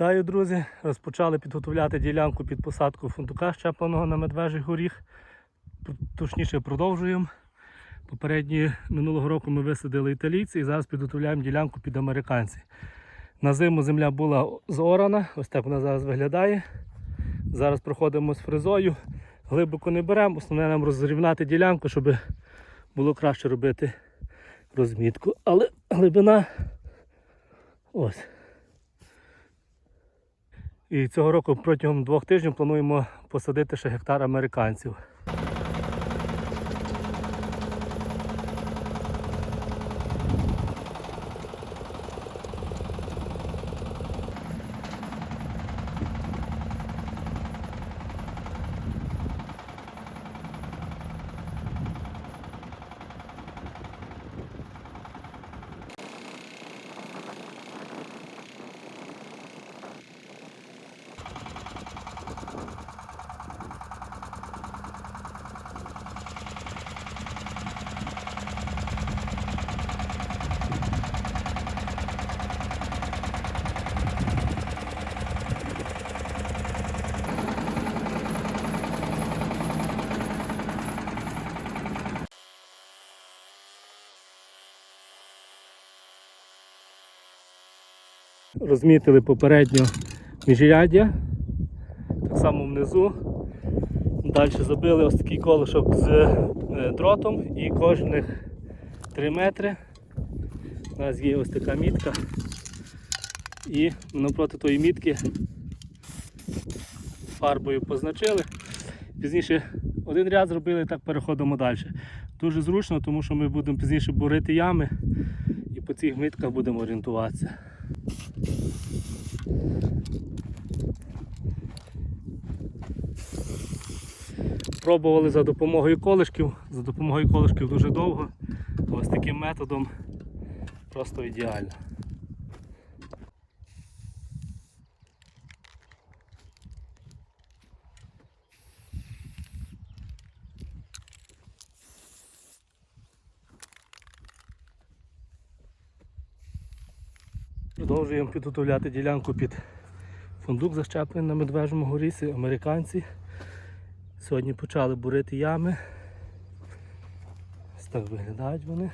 Вітаю, друзі! Розпочали підготовляти ділянку під посадку фундука щепленого на медвежий горіх. Точніше продовжуємо. Попередні минулого року ми висадили італійці і зараз підготовляємо ділянку під американці. На зиму земля була зорана, ось так вона зараз виглядає. Зараз проходимо з фрезою, глибоко не беремо, основне нам розрівняти ділянку, щоб було краще робити розмітку. Але глибина ось. І цього року протягом двох тижнів плануємо посадити ще гектар американців. Розмітили попередньо міжряддя, так само внизу. Далі забили ось такий колишок з е, дротом і кожних 3 метри. У нас є ось така мітка. І навпроти тої мітки фарбою позначили. Пізніше один ряд зробили так переходимо далі. Дуже зручно, тому що ми будемо пізніше борити ями і по цих мітках будемо орієнтуватися. Пробували за допомогою колишків. За допомогою колишків дуже довго. Ось таким методом просто ідеально. Продовжуємо підготовляти ділянку під фундук защеплений на медвежому горісі, американці. Сьогодні почали бурити ями. Так виглядають вони.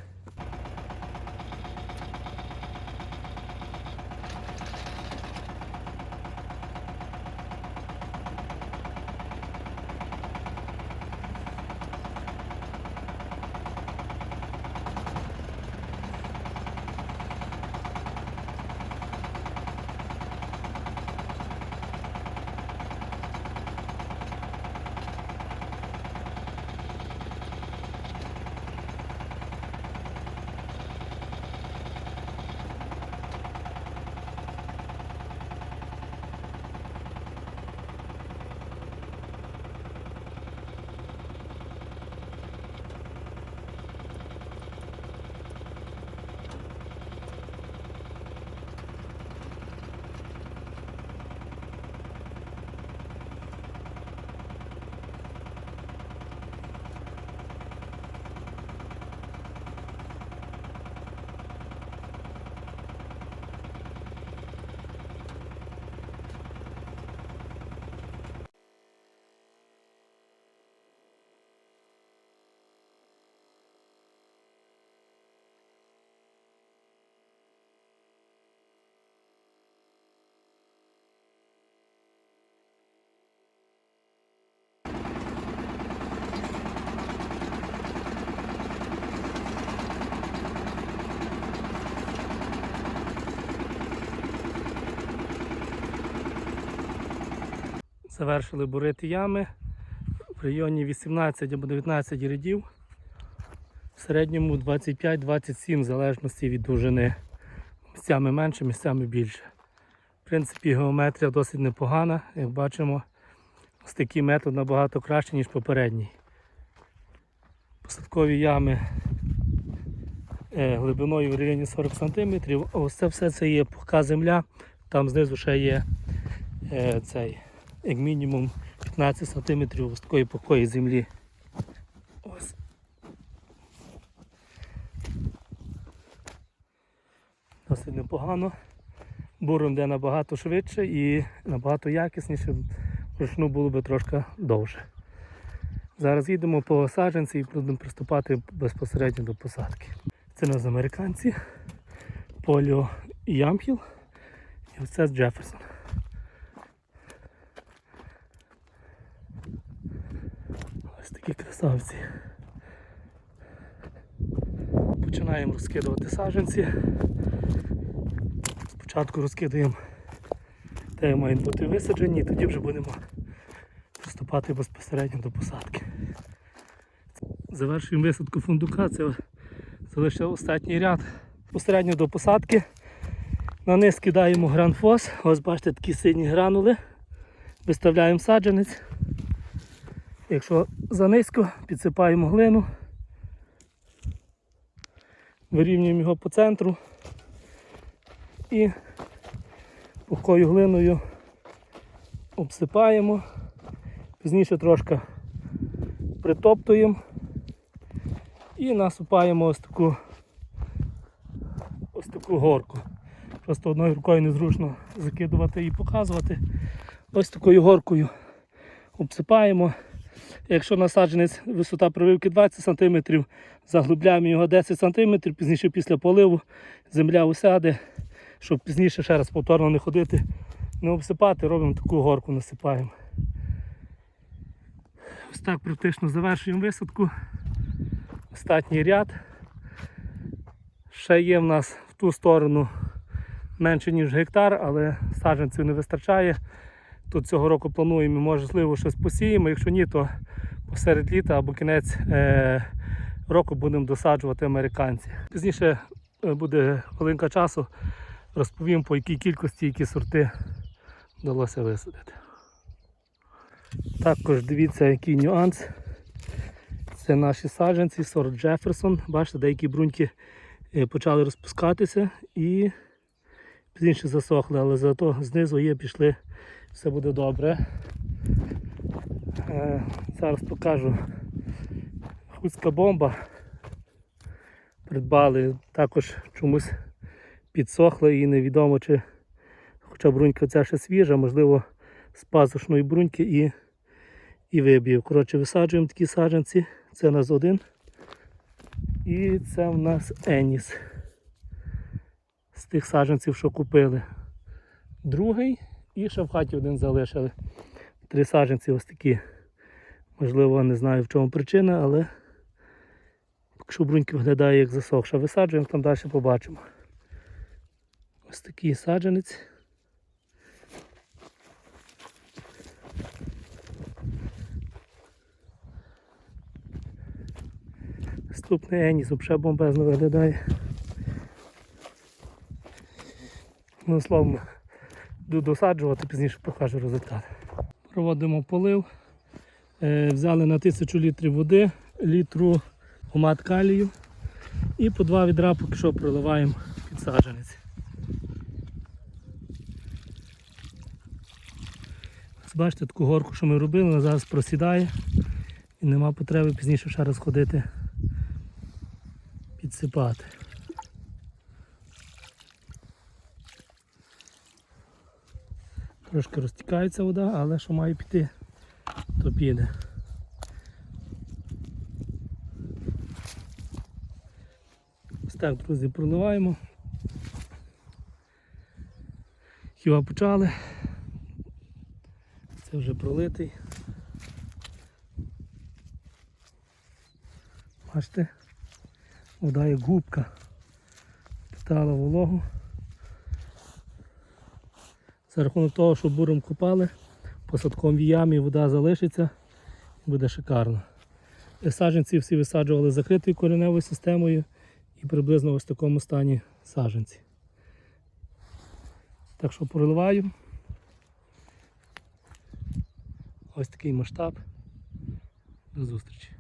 Завершили бурити ями в районі 18 або 19 рядів. В середньому 25-27 в залежності від довжини. Місцями менше, місцями більше. В принципі, геометрія досить непогана. Як бачимо, ось такий метод набагато краще, ніж попередній. Посадкові ями е, глибиною в районі 40 см. Ось це все це є пухка земля. Там знизу ще є е, цей як мінімум 15 см такої пухкої землі. Ось. Досить непогано. буром йде набагато швидше і набагато якісніше, вручну було би трошки довше. Зараз їдемо по саджанці і будемо приступати безпосередньо до посадки. Це нас американці, Поліо Ямхіл, і ось це Джеферсон. Такі красавці. Починаємо розкидувати саджанці. Спочатку розкидаємо де мають бути висаджені, і тоді вже будемо приступати безпосередньо до посадки. Завершуємо висадку фундука, це залишився останній ряд. Посередньо до посадки. На низ кидаємо гранфос. Ось бачите такі сині гранули. Виставляємо саджанець. Якщо занизько, підсипаємо глину. Вирівнюємо його по центру і пухкою глиною обсипаємо. Пізніше трошки притоптуємо і насипаємо ось таку ось таку горку. Просто одною рукою незручно закидувати і показувати. Ось такою горкою обсипаємо. Якщо насадженець висота прививки 20 см, заглибляємо його 10 см, пізніше після поливу земля усяде, щоб пізніше ще раз повторно не ходити, не обсипати, робимо таку горку, насипаємо. Ось так практично завершуємо висадку. Остатній ряд. Ще є в нас в ту сторону менше, ніж гектар, але саджанців не вистачає. Тут цього року плануємо, можливо, щось посіємо. Якщо ні, то посеред літа або кінець е- року будемо досаджувати американці. Пізніше е, буде хвилинка часу, розповім по якій кількості, які сорти вдалося висадити. Також дивіться, який нюанс. Це наші саджанці, сорт Джеферсон. Бачите, деякі бруньки е, почали розпускатися і пізніше засохли, але зато знизу є, пішли, все буде добре. Е, Зараз покажу хуцька бомба. Придбали, також чомусь підсохла і невідомо, чи хоча брунька ця ще свіжа, можливо, з пазушної бруньки і, і виб'є. Коротше, висаджуємо такі саджанці. Це у нас один. І це у нас Еніс. З тих саджанців, що купили. Другий і ще в хаті один залишили. Три саджанці ось такі. Можливо, не знаю в чому причина, але якщо бруньки виглядає як засохша, висаджуємо, там далі побачимо. Ось такий саджанець. Наступний Еніс взагалі бомбезно виглядає. Ну, словом, досаджувати, пізніше покажу результат. Проводимо полив. Е, Взяли на 1000 літрів води, літру гумат калію і по два відра поки що проливаємо під саджанець. Бачите таку горку, що ми робили, вона зараз просідає і нема потреби пізніше ще раз ходити підсипати. Трошки розтікається вода, але що має піти, то піде. Ось так, друзі, проливаємо. Хіба почали. Це вже пролитий. Бачите? Вода як губка. Питала вологу. За рахунок того, що буром копали, посадком в ямі вода залишиться і буде шикарно. Е, Саджанці всі висаджували закритою кореневою системою і приблизно ось в такому стані саджанці. Так що проливаю. Ось такий масштаб. До зустрічі.